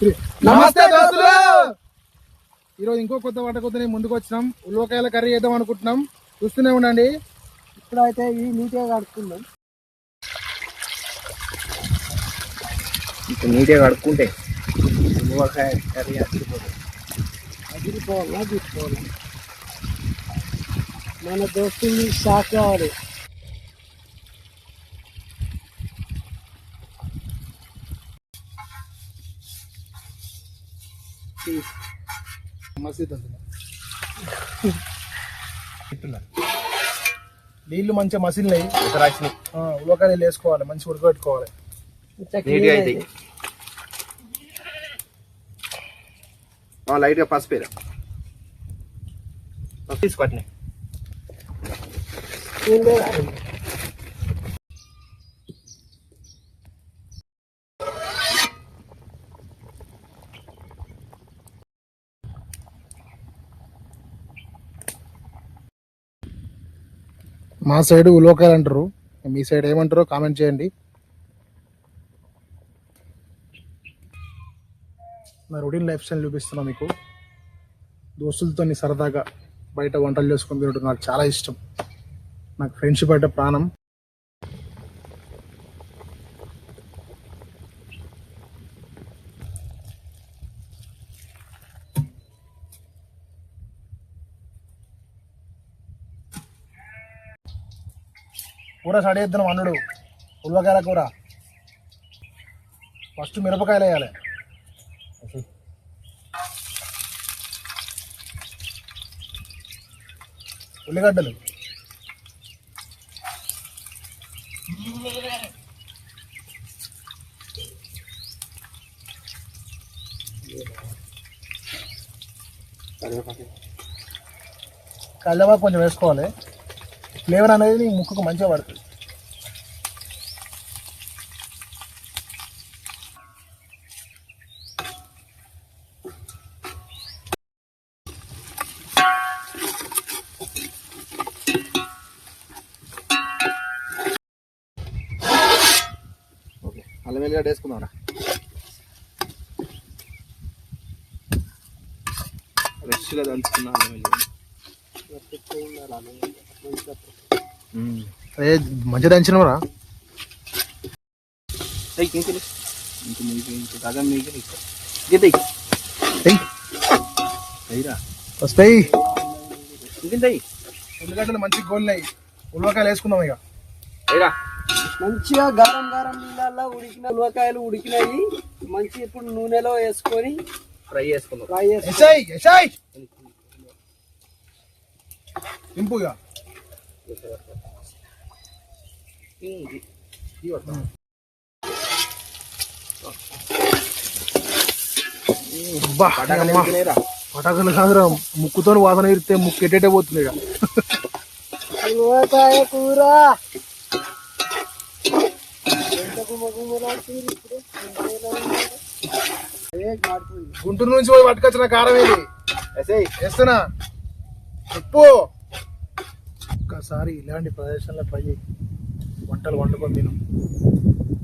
నమస్తే దోస్తులు! ఈరోజు ఇంకో కొత్త వంట కొత్త ముందుకు వచ్చినాం. ఉల్వకాయల కర్రీ చేద్దాం అనుకుంటున్నాం. చూస్తూనే ఉండండి. ఇప్పుడైతే ఈ నీట్గా కడుక్కుందాం. నీట్గా కడుక్కుంటే నిమ్మకాయ కర్రీ అదిరిపోవాలా తీసుకోవాలి మన దోస్తుని షాక్ కావాలి మసీద్ అంటున్నా. నీళ్ళు మంచిగా మసిలినాయి. ఉల్వకాయలు నీళ్ళు వేసుకోవాలి మంచిగా ఉడకబెట్టుకోవాలి. లైట్గా పసిపోయారు తీసుకోవట్లే మా సైడు ఉల్వకాయలు అంటారు. మీ సైడ్ ఏమంటారో కామెంట్ చేయండి. నా రొటీన్ లైఫ్ స్టైల్ చూపిస్తున్నా మీకు. దోస్తులతో సరదాగా బయట వంటలు చేసుకుని తినడం నాకు చాలా ఇష్టం. నాకు ఫ్రెండ్షిప్ అంటే ప్రాణం. కూర సడేద్దాం అన్నుడు ఉల్వకాయల కూర. ఫస్ట్ మిరపకాయలు వేయాలి. ఉల్లిగడ్డలు. కళ్ళబాగా కొంచెం వేసుకోవాలి. ఫ్లేవర్ అనేది నీ ముక్కుకు మంచిగా పడుతుంది. అల్లం వెల్లిగడ్డ వేసుకుందాం రా. ఫ్రెష్గా దంచుకున్నా అల్లం వెల్లిగడ్డ. అదే మంచిగా దంచినవరా. వస్తాయి. ఉల్లిగడ్డలు మంచిగా గోలినాయి. ఉల్వకాయలు వేసుకుందాం ఇక. మంచిగా గారం గారం నీళ్ళల్లో ఉడికిన ఉలవకాయలు ఉడికినాయి. మంచి ఇప్పుడు నూనెలో వేసుకొని ఫ్రై చేసుకుందాం. ఫ్రై చేసి ఎసాయ్ ఎసాయ్ ఇంపు ఇక ఇది. అబ్బా పటాకులు అమ్మా. ఎందుకులేరా? పటాకులు కాదురా ముక్కుతో వాసన ఇరితే ముక్కు ఎటేటే పోతుంది కూర. గుంటూరు నుంచి పోయి పట్టుకొచ్చిన కారం ఇది ఏసేయ్. వేస్తున్నా ఉప్పు ఒక్కసారి ఇలాంటి ప్రదేశంలో పోయి వంటలు వండుకొని తిను.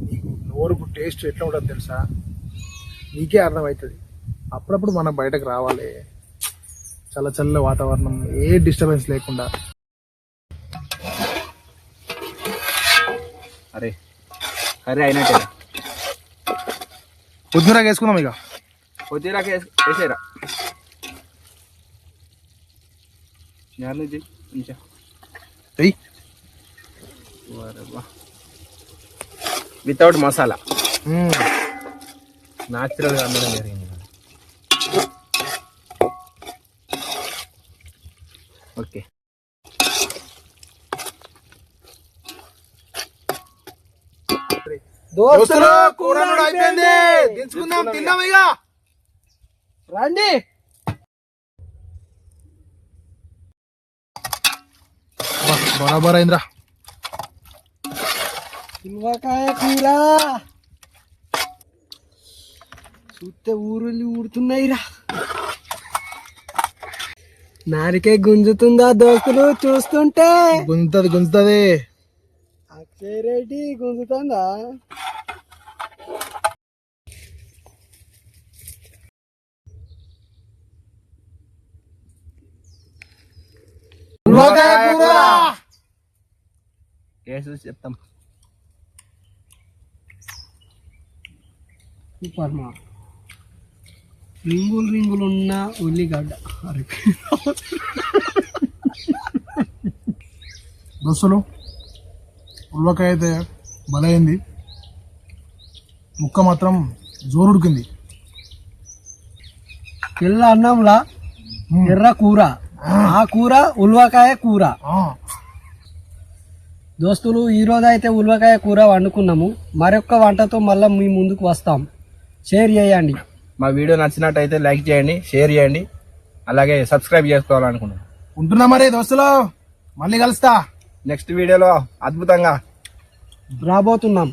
నీకు నోరుకు టేస్ట్ ఎట్లా ఉంటుంది తెలుసా? నీకే అర్థమవుతుంది. అప్పుడప్పుడు మనం బయటకు రావాలి. చల్ల చల్ల వాతావరణం ఏ డిస్టర్బెన్స్ లేకుండా. అరే అరే అయినట్టే. కొద్దిగా వేసుకుందాం ఇక. కొద్దిగా వేసేరా యార్ నుంచి వితౌట్ మసాలా. న్యాచురల్గా అందడం జరిగింది ఓకే దోస్తులు కూర కూడా అయిపోయింది. దించుకుందాం తిందాం ఇక. రండి. బరాబర్ అయిందిరా సిల్వకాయ కూర చూస్తే ఊరుల్లి ఊడుతున్నాయిరా నారికే గుంజుతుందా దోస్తులు చూస్తుంటే గుంజుతుంది గుంజుతుంది అక్షయ్ రెడ్డి గుంజుతుందా Logo! చూసి చెప్తాం సూపర్ మా రింగులు రింగులు ఉన్న ఉల్లిగడ్డ అరే దోస్తులు ఉలవకాయ అయితే బలైంది. ముక్క మాత్రం జోరు ఉడికింది తెల్ల అన్నంలా ఎర్ర కూర. ఆ కూర ఉల్వకాయ కూర. ఆ, దోస్తులు ఈ రోజు అయితే ఉల్వకాయ కూర వండుకున్నాము. మరొక వంటతో మళ్ళీ మీ ముందుకు వస్తాం. షేర్ చేయండి. మా వీడియో నచ్చినట్టయితే లైక్ చేయండి షేర్ చేయండి. అలాగే సబ్స్క్రైబ్ చేసుకోవాలనుకుంటున్నాం. ఉంటున్నా మరి దోస్తులు? మళ్ళీ కలుస్తా. నెక్స్ట్ వీడియోలో అద్భుతంగా రాబోతున్నాం.